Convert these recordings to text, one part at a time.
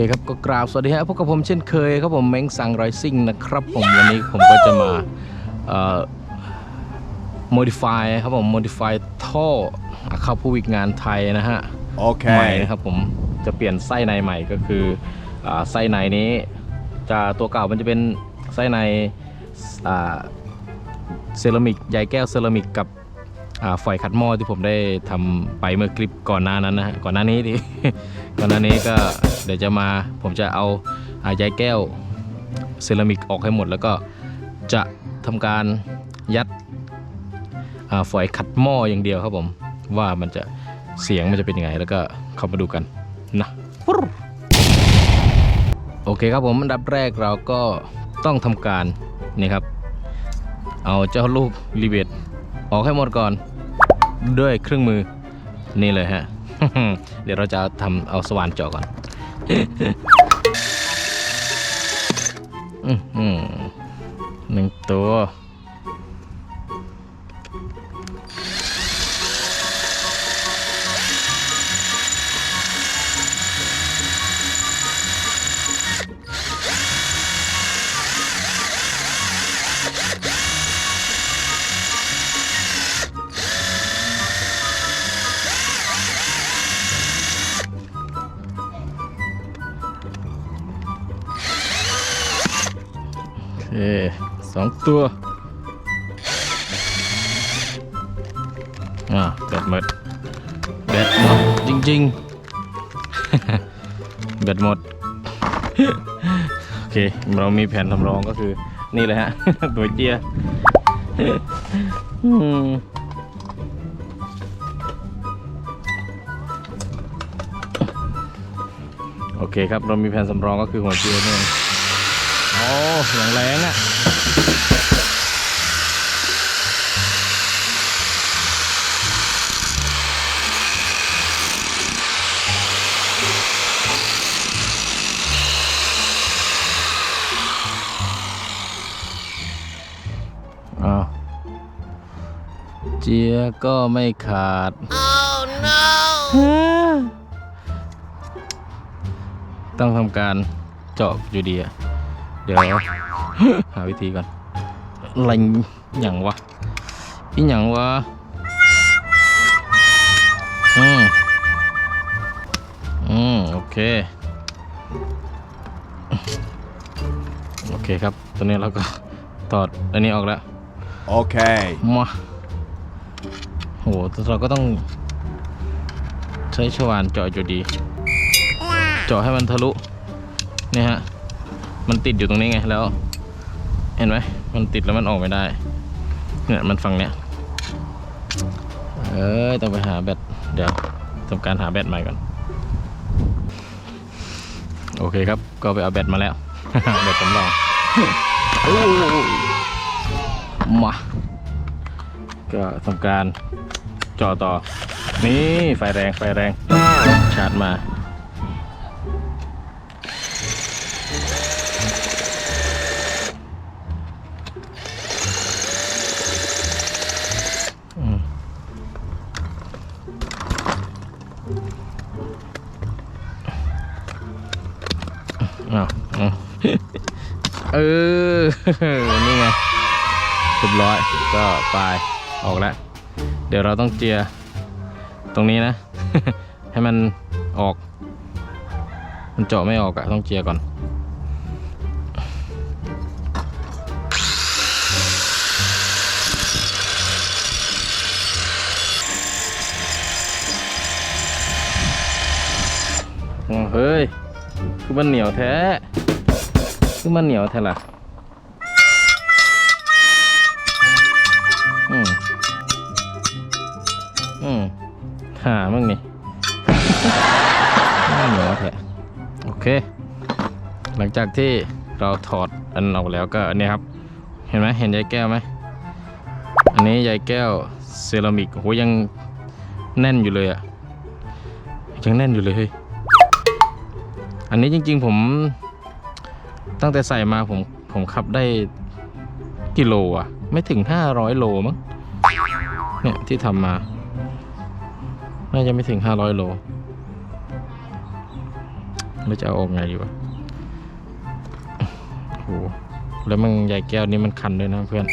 เคครับก็กราบสวัสดีฮะพบกับผมเช่นเคยครับผมเม้งสังไรซิ่งนะครับผมวันนี้ผมก็จะมาเอ่อ modify ครับผม modify ท่อเข้าผู้วิกงานไทยนะฮะใหม่ Okay. นะครับผมจะเปลี่ยนไส้ในใหม่ก็คืออาไส้ในนี้จะตัวเก่ามันจะเป็นไส้ในอ่าเซรามิกใยแก้วเซรามิกกับอ่า ฝอยขัดหม้อที่ผมได้ทำไปเมื่อคลิปก่อนหน้านั้นนะฮะก่อนหน้านี้ดิก่อนหน้านี้ก็เดี๋ยวจะมาผมจะเอาอ่าใยแก้วเซรามิกออกให้หมด แล้วก็จะทำการยัดฝอยขัดหม้ออย่างเดียวครับผม ว่ามันจะเสียงมันจะเป็นยังไง แล้วก็เข้ามาดูกันนะโอเคครับผมอันดับแรกเราก็ต้องทำการนี่ครับ เอาเจ้าลูกรีเบตออกให้หมดก่อน ด้วยเครื่องมือนี่เลยฮะ เดี๋ยวเราจะทำเอาสว่านเจาะก่อนหนึ่งตัว ตัวอ่าแบตหมดแบตหมดจริงๆ แบตหมด โอเค เรามีแผนสำรองก็คือ นี่เลยฮะ ตัวเจียโอเคครับ เรามีแผนสำรองก็คือหัวเจียนี่โอ้อย่างแรงอะ่ะ จียก็ไม่ขาดต้องทำการเจาะอยู่ดีอะเดี๋ยว หาวิธีก่อนอะไรหยังวะอีหยังวะอืมอืมโอเค โอเคครับ ตอนนี้เราก็ถอดอันนี้ออกแล้ว Okay. มาโห เราก็ต้อง ใช้ชวานเจาะอยู่ดี เจาะให้มันทะลุนี่ฮะ มันติดอยู่ตรงนี้ไงแล้ว เห็นไหมมันติดแล้วมันออกไม่ได้เนี่ยมันฝั่งเนี้ยเอ้ยต้องไปหาแบตเดี๋ยวทำการหาแบตใหม่ก่อน โอเคครับ ก็ไปเอาแบตมาแล้วแบตสำรองโอ้มา ก็ทำการจาะต่อ นี่ไฟแรงไฟแรง ชาร์จมาอืมอ้าวอ้าวเออ นี่ไงเรียบร้อย ก็ไป ออกแล้ว เดี๋ยวเราต้องเจียตรงนี้นะ ให้มันออก มันเจาะไม่ออกอะต้องเจียก่อนอ๋อเฮ้ย คือมันเหนียวแท้ คือมันเหนียวแท้ล่ะามั่งนี่ไม่เหนียวแท้โอเค หลังจากที่เราถอดอันออกแล้วก็อันนี้ครับ เห็นไหมเห็นใยแก้วไหมอันนี้ใยแก้วเซรามิกโอ้โหยังแน่นอยู่เลยอะยังแน่นอยู่เลยเฮ้ยอันนี้จริงๆผมตั้งแต่ใส่มาผมผมขับได้กิโลอะไม่ถึง 500 โลมั้งเนี่ยที่ทำมา น่าจะไม่ถึง500โลแล้วจะเอาออกไงดีวะโอ้โหแล้วมันใหญ่แก้วนี้มันคันด้วยนะเพื่อน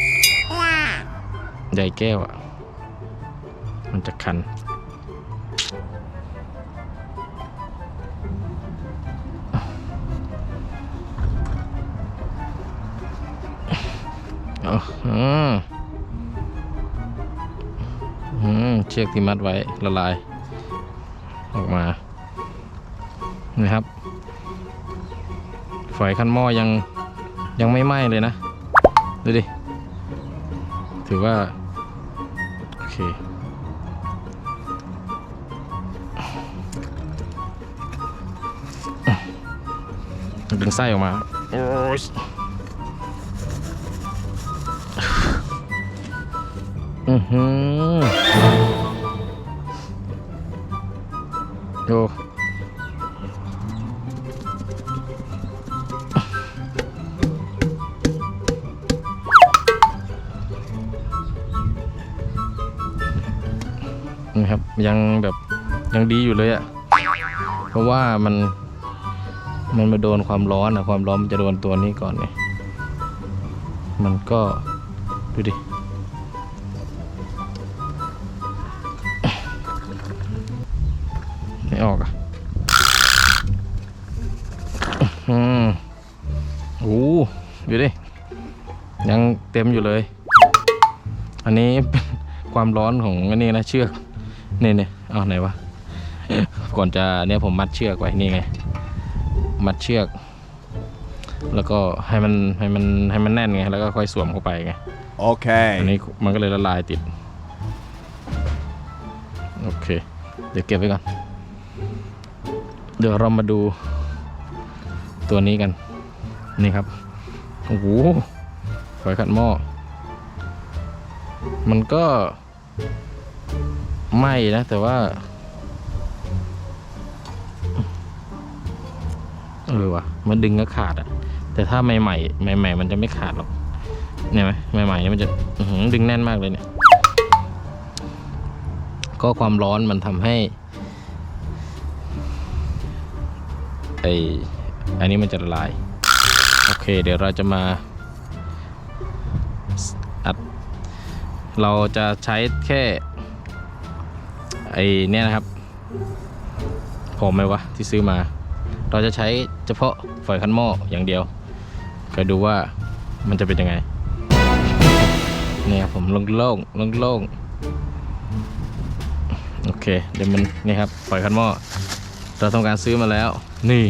ใหญ่แก้วอะ มันจะคันอ๋อ เชือกที่มัดไว้ละลาย ออกมานี่ครับฝอยคันหม้อยังยังไม่ไหม้เลยนะ ดูดิ ถือว่า โอเค ดึงไส้ออกมา โอ้ยอือหือ โอ้นี่ครับยังแบบยังดีอยู่เลยอะ่ะ เพราะว่ามันมันมาโดนความร้อนอะความร้อนมันจะโดนตัวนี้ก่อนไงมันก็ดูดิ ไม่ออกอะอืมโอ้ดูดิ ยังเต็มอยู่เลย อันนี้เป็นความร้อนของอันนี้นะเชือก นี่เนี่ยเอาไหนวะ ก่อนจะเนี่ยผมมัดเชือกไว้นี่ไง มัดเชือก แล้วก็ให้มันให้มันให้มันแน่นไง แล้วก็ค่อยสวมเข้าไปไง Okay. อันนี้มันก็เลยละลายติด โอเค เดี๋ยวเก็บไว้ก่อน เดี๋ยวเรามาดูตัวนี้กัน นี่ครับ โอ้โหฝอยขัดหม้อ มันก็ไหม้นะ แต่ว่า เออวะมันดึงก็ขาดอะแต่ถ้าใหม่ๆใหม่ ๆ มันจะไม่ขาดหรอกเนี่ยไหมใหม่ๆเนี่ยมันจะดึงแน่นมากเลยเนี่ย ก็ความร้อนมันทำให้ ออันนี้มันจะละลาย โอเค เดี๋ยวเราจะมาอัด เราจะใช้แค่ไอเนี่ยนะครับพอไหมวะที่ซื้อมา เราจะใช้เฉพาะฝอยคันหม้ออย่างเดียวคอยดูว่ามันจะเป็นยังไงเนี่ยผมโล่งๆโล่งๆโอเคเดี๋ยวมันนี่ครับปล่อยคันหม้อ เราทำการซื้อมาแล้ว นี่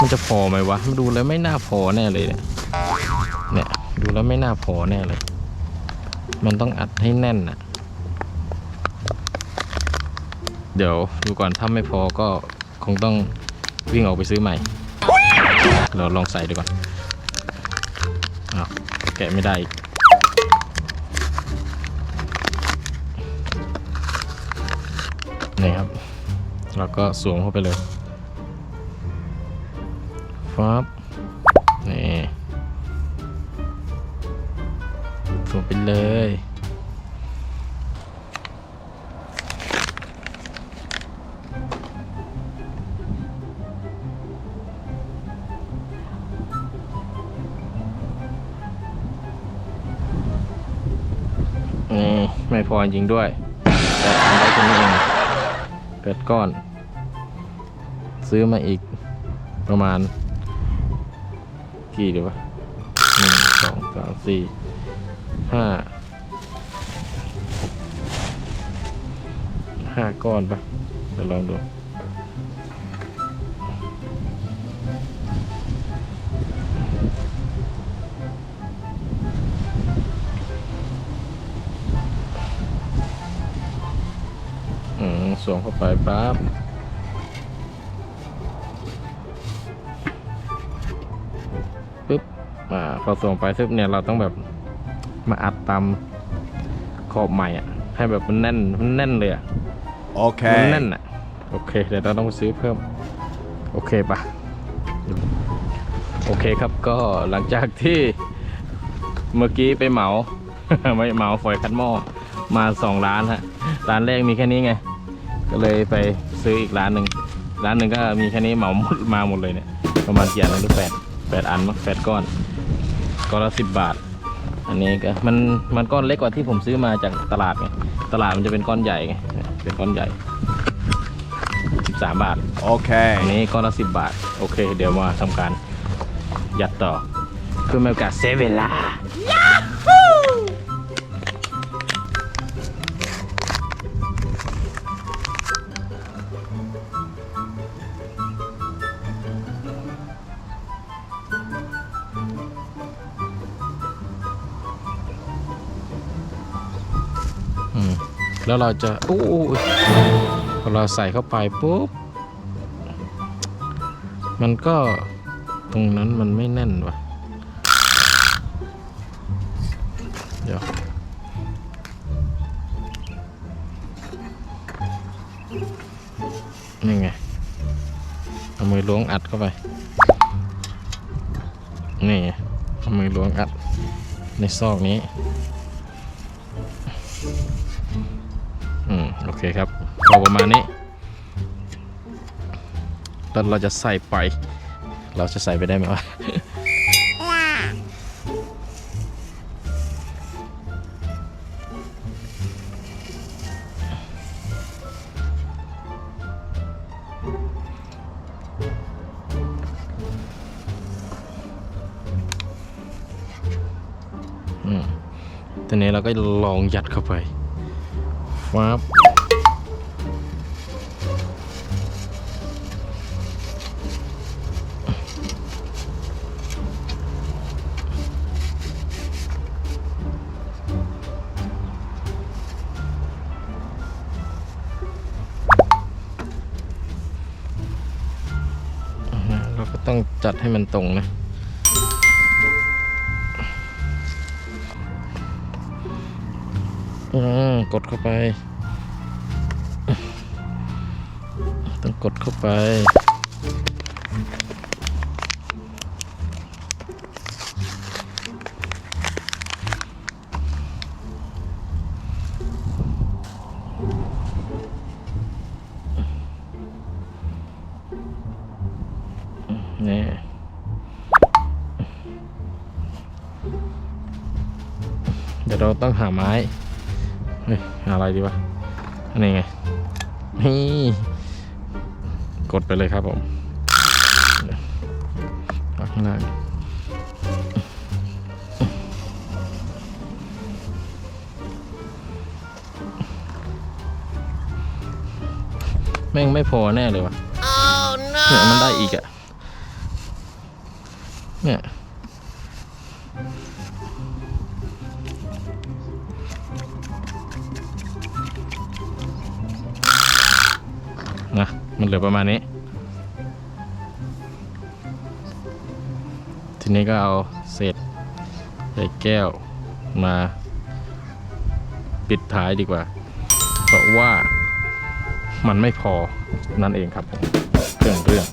มันจะพอไหมวะมดูแล้วไม่น่าพอแน่เลยเนี่ยเนี่ยดูแล้วไม่น่าพอแน่เลย มันต้องอัดให้แน่นอะเดี๋ยวดูก่อนถ้าไม่พอก็คงต้องวิ่งออกไปซื้อใหม่ เราลองใส่ดูก่อนอ้าวแกะไม่ได้อีก แล้วก็สวมเข้าไปเลยฟับนี่สวมไปเลยไม่พอจริงด้วยแต่ทำได้ตรงนี้ 8 ก้อน ซื้อมาอีกประมาณ กี่เดีวะหนึ่งสองสามสี่ห้าห้าก้อนปะเดี๋ยวลองดู สวมเข้าไปปั๊บปึ๊บอ่าพอสวมไปปึ๊บเนี่ยเราต้องแบบมาอัดตามขอบใหม่อะ ให้แบบมันแน่นมันแน่นเลยอะมันแน่น Okay. อะโอเคเดี๋ยวเราต้องไปซื้อเพิ่ม โอเคปะโอเคครับก็หลังจากที่เมื่อกี้ไปเหมา ไม่เหมาฝอยคัดหม้อมาสองร้านฮะร้านแรกมีแค่นี้ไง ก็เลยไปซื้ออีกร้านหนึ่งร้านหนึ่งก็มีแค่นี้เหมาหมดมาหมดเลยเนี่ยประมาณกี่อันนะหรือแปดแปดอันมั้งแปดก้อนก้อนละสิบบาท อันนี้ก็มันมันก้อนเล็กกว่าที่ผมซื้อมาจากตลาดไงตลาดมันจะเป็นก้อนใหญ่ไงเนี่ยเป็นก้อนใหญ่สิบสามบาท Okay. อันนี้ก้อนละสิบบาท โอเค เดี๋ยวมาทำการยัดต่อเพื่อไม่ให้โอกาสเซฟเวลา แล้วเราจะโอ้ยพอเราใส่เข้าไปปุ๊บ มันก็ตรงนั้นมันไม่แน่นว่ะ เดี๋ยวนี่ไง เอามือล้วงอัดเข้าไป นี่ไงเอามือล้วงอัดในซอกนี้ เคครับพอประมาณนี้แล้วเราจะใส่ไป เราจะใส่ไปได้ไหมวะอืมทีนี้เราก็ลองยัดเข้าไปฟับ ให้มันตรงนะอืมกดเข้าไป ต้องกดเข้าไป ไปเลยครับผมปักข้างหน้าแม่งไม่พอแน่เลยวะเนี่ยมันได้อีกอะเนี่ยนะมันเหลือประมาณนี้ ทีนี้ก็เอาเศษใส่แก้วมาปิดท้ายดีกว่า เพราะว่ามันไม่พอนั่นเองครับผมเรื่องเรื่อง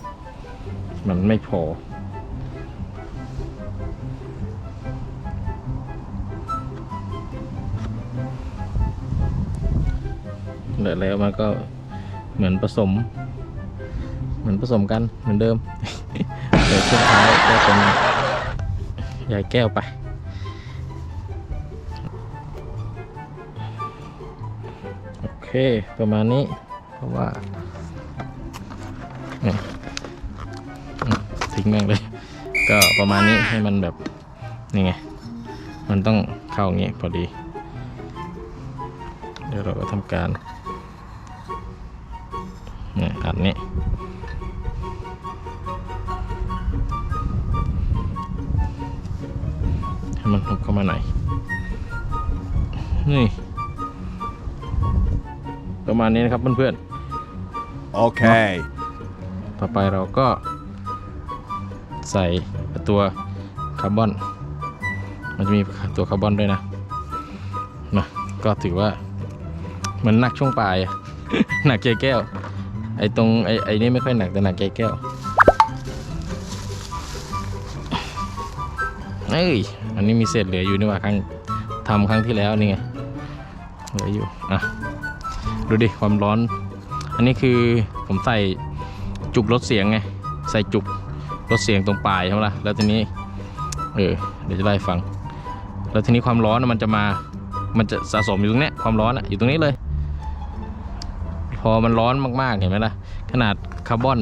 มันไม่พอ เหลือแล้วมันก็เหมือนผสม เหมือนผสมกันเหมือนเดิม เดี๋ยวช่วงท้ายก็เป็น ใหญ่แก้วไป โอเค ประมาณนี้ เพราะว่าเนี่ยทิ้งแม่งเลย ก็ประมาณนี้ให้มันแบบ นี่ไง มันต้องเข้าอย่างงี้พอดี เดี๋ยวเราก็ทำการเนี่ยอันนี้ มันหุบเข้ามาหน่อยนี่ ประมาณนี้นะครับเพื่อน Okay. ๆต่อไปเราก็ ใส่ตัวคาร์บอน มันจะมีตัวคาร์บอนด้วยนะนะก็ถือว่าเหมือนหนักช่วงปลายอะหนักใจแก้ว ไอ้ตรงไอ้ไอ้นี่ไม่ค่อยหนักแต่หนักใจแก้วเอ้ยอั นนี้มีเศษเหลืออยู่นี่ว่าครั้งทำครั้งที่แล้วนี่ไงเหลืออยู่อะดูดิความร้อน อันนี้คือผมใส่จุกลดเสียงไงใส่จุกลดเสียงตรงปลายใช่ไหมล่ะแล้วทีนี้เออเดี๋ยวจะไล่ฟัง แล้วทีนี้ความร้อนมันจะมามันจะสะสมอยู่ตรงเนี้ยความร้อนอะอยู่ตรงนี้เลย พอมันร้อนมากๆเห็นไหมล่ะขนาดคาร์บอน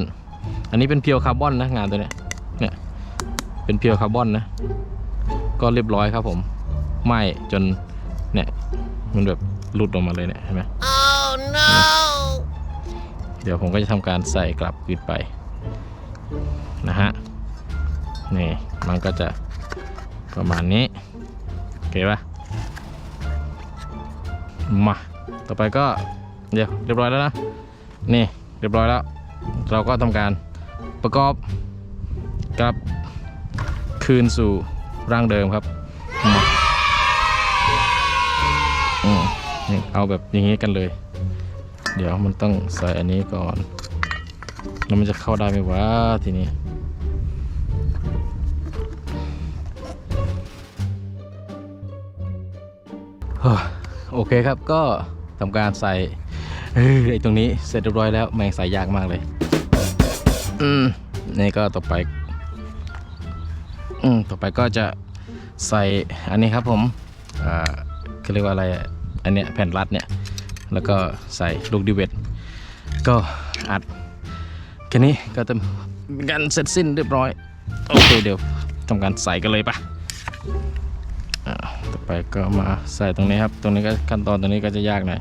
อันนี้เป็นเพียวคาร์บอนนะงานตัวเนี้ยเนี่ยเป็นเพียวคาร์บอนนะ ก็เรียบร้อยครับผมไหม้จนเนี่ยมันแบบหลุดออกมาเลยเนี่ยเห็นไหม Oh no! เดี๋ยวผมก็จะทำการใส่กลับคืนไปนะฮะนี่มันก็จะประมาณนี้โอเคปะมาต่อไปก็เดี๋ยวเรียบร้อยแล้วนะนี่เรียบร้อยแล้ว เราก็ทำการประกอบกลับคืนสู่ ร่างเดิมครับอืมนี่เอาแบบอย่างนี้กันเลย เดี๋ยวมันต้องใส่อันนี้ก่อน แล้วมันจะเข้าได้ไหมวะทีนี้เฮ้อโอเคครับก็ทำการใส่เฮ้ยไอตรงนี้เสร็จเรียบร้อยแล้วแม่งใส่ยากมากเลย อืม นี่ก็ต่อไป อืมต่อไปก็จะใส่อันนี้ครับผมอ่าเขาเรียกว่าอะไรอันเนี้ยแผ่นรัดเนี่ยแล้วก็ใส่ลูกดิเวตก็อัดแค่นี้ก็จะเป็นการเสร็จสิ้นเรียบร้อย โอเคเดี๋ยวทำการใส่กันเลยปะต่อไปก็มาใส่ตรงนี้ครับ ตรงนี้ก็ขั้นตอนตรงนี้ก็จะยากหน่อย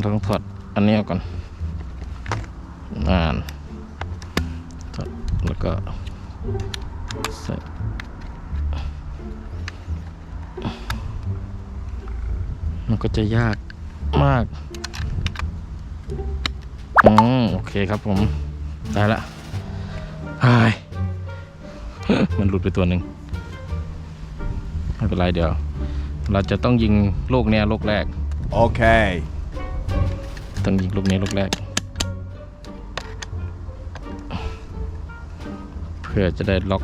เราต้องถอดอันนี้ออกก่อนอ่านถอดแล้วก็ ใส่มันก็จะยากมาก อืมโอเคครับผม ได้ละหายมันหลุดไปตัวหนึ่งไม่เป็นไรเดี๋ยว เราจะต้องยิงลูกเนี้ยลูกแรก Okay. ต้องยิงลูกนี้ลูกแรก เพื่อจะได้ล็อก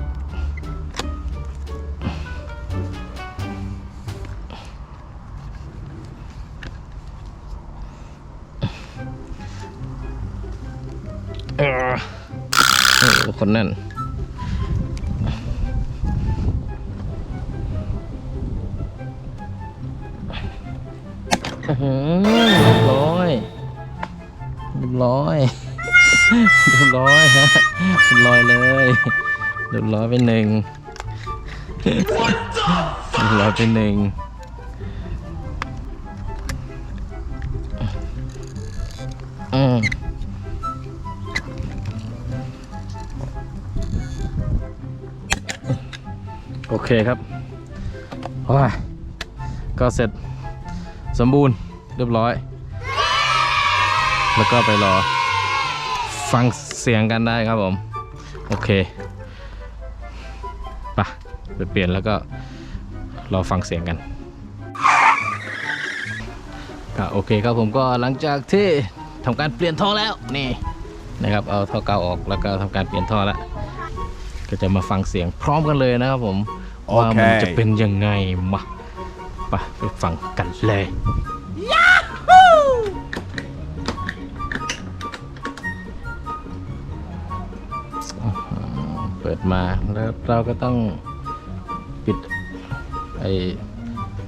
เออโอ้คนแน่นอื้อหือเรียบร้อยเรียบร้อยเรียบร้อยฮะเรียบร้อยเลยเรียบร้อยไปหนึ่งเรียบร้อยไปหนึ่ง เคครับโอ้ยก็เสร็จสมบูรณ์เรียบร้อย แล้วก็ไปรอฟังเสียงกันได้ครับผม โอเคไปะไปเปลี่ยนแล้วก็รอฟังเสียงกันก็โอเคครับผมก็หลังจากที่ทำการเปลี่ยนท่อแล้วนี่นะครับเอาท่อเก่าออกแล้วก็ทำการเปลี่ยนท่อแล้วก็จะมาฟังเสียงพร้อมกันเลยนะครับผม ว่ามันจะเป็นยังไงมาไปไปฟังกันเลยเปิดมาแล้วเราก็ต้องปิดไอ้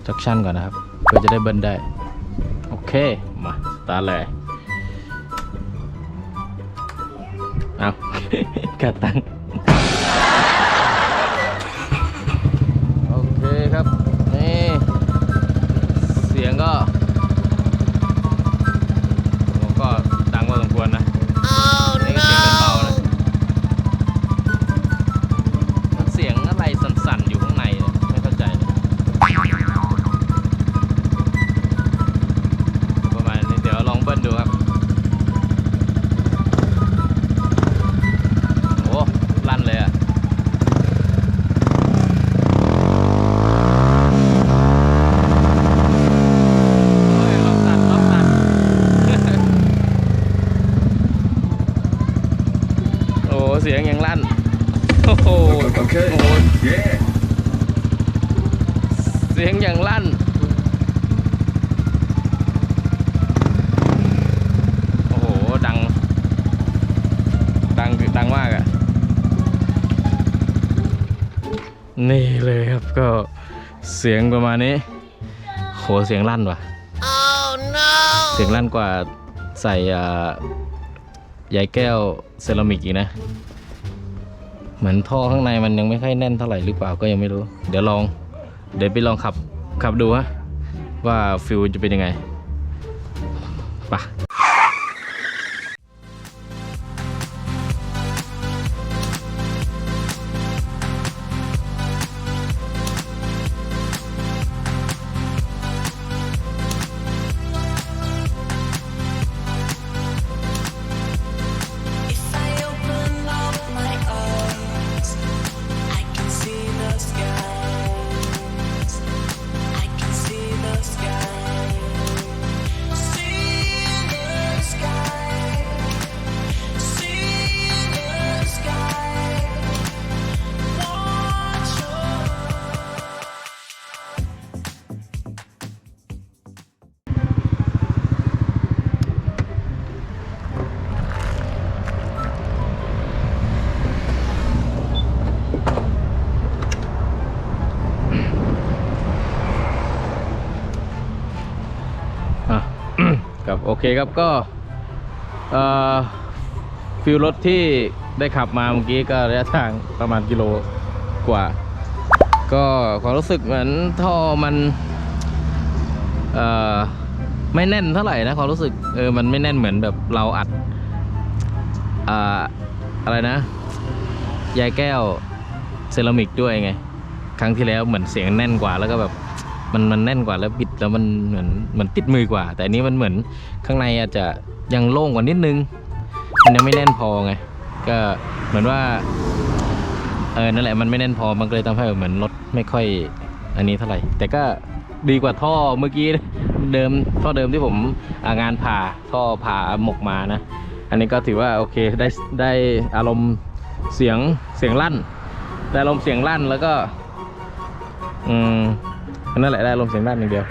จักชันก่อนนะครับ เพื่อจะได้เบิ้ลได้ โอเค มา สตาร์ทเลยเอากระตัง โอเคครับ นี่ เสีียงยังลั่น โอ้โหโเสียงยังลั่นโอ้โหดัง ดังดังมากอะนี่เลยครับก็เสียงประมาณนี้ โหเสียงลั่นว่ะ oh, no. เสียงลั่นกว่าใส่ยายแก้วเซรามิกอีกนะ เหมือนท่อข้างในมันยังไม่ค่อยแน่นเท่าไหร่หรือเปล่าก็ยังไม่รู้ เดี๋ยวลอง เดี๋ยวไปลองขับขับดูฮะว่าฟิลจะเป็นยังไงไปะ โอเคครับก็ฟิลรถที่ได้ขับมาเมื่อกี้ก็ระยะทางประมาณกิโลกว่า ก็ความรู้สึกเหมือนท่อมันไม่แน่นเท่าไหร่นะความรู้สึกเออมันไม่แน่นเหมือนแบบเราอัดอ่าอะไรนะยายแก้วเซรามิกด้วยไง ครั้งที่แล้วเหมือนเสียงแน่นกว่าแล้วก็แบบมันมันแน่นกว่าแล้วบิด แล้วมันเหมือนเหมือนติดมือกว่า แต่อันนี้มันเหมือนข้างในอาจจะยังโล่งกว่านิดนึง มันยังไม่แน่นพอไง ก็เหมือนว่า เออนั่นแหละมันไม่แน่นพอมันเลยทำให้เหมือนรถไม่ค่อย อันนี้เท่าไหร่ แต่ก็ดีกว่าท่อเมื่อกี้เดิมท่อเดิมที่ผมางานผ่าท่อผ่าหมกมานะ อันนี้ก็ถือว่าโอเคได้ได้อารมณ์เสียงเสียงลั่น ได้อารมณ์เสียงลั่นแล้วก็ อืมนั่นแหละได้อารมณ์เสียงลั่นอย่างเดียว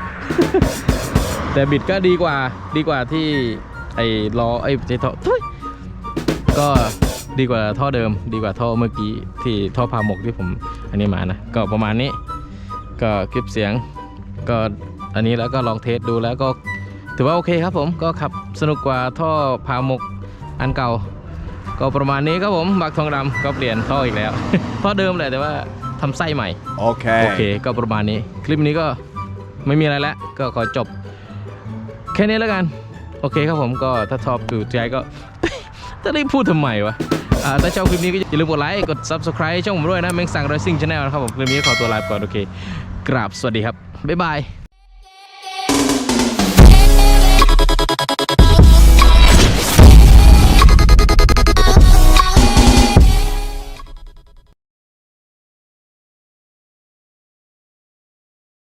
แต่บิดก็ดีกว่าดีกว่าที่ไอ้ล้อไอ้ไอ้ท่อทุยก็ดีกว่าท่อเดิม ดีกว่าท่อเมื่อกี้ที่ท่อพาหมกที่ผมอันนี้มานะก็ประมาณนี้ ก็คลิปเสียงก็อันนี้แล้วก็ลองเทสดูแล้วก็ถือว่าโอเคครับผมก็ขับสนุกกว่าท่อพาหมกอันเก่า ก็ประมาณนี้ครับผมบักทองดำก็เปลี่ยนท่ออีกแล้ว ท่อเดิมแหละแต่ว่าทำไส้ใหม่ โอเค Okay. ก็ประมาณนี้ คลิปนี้ก็ ไม่มีอะไรแล้วก็ขอจบ แค่นี้แล้วกัน โอเคครับผมก็ถ้าชอบดูใจก็จะได้พูดทำไมวะถ้าชอบคลิปนี้ก็อย่าลืมกดไลค์ กด subscribe ช่องผมด้วยนะแมงสังรอยซิงชาแนลนะครับผม คลิปนี้ขอตัวลาไปก่อน โอเค กราบสวัสดีครับ บ๊ายบาย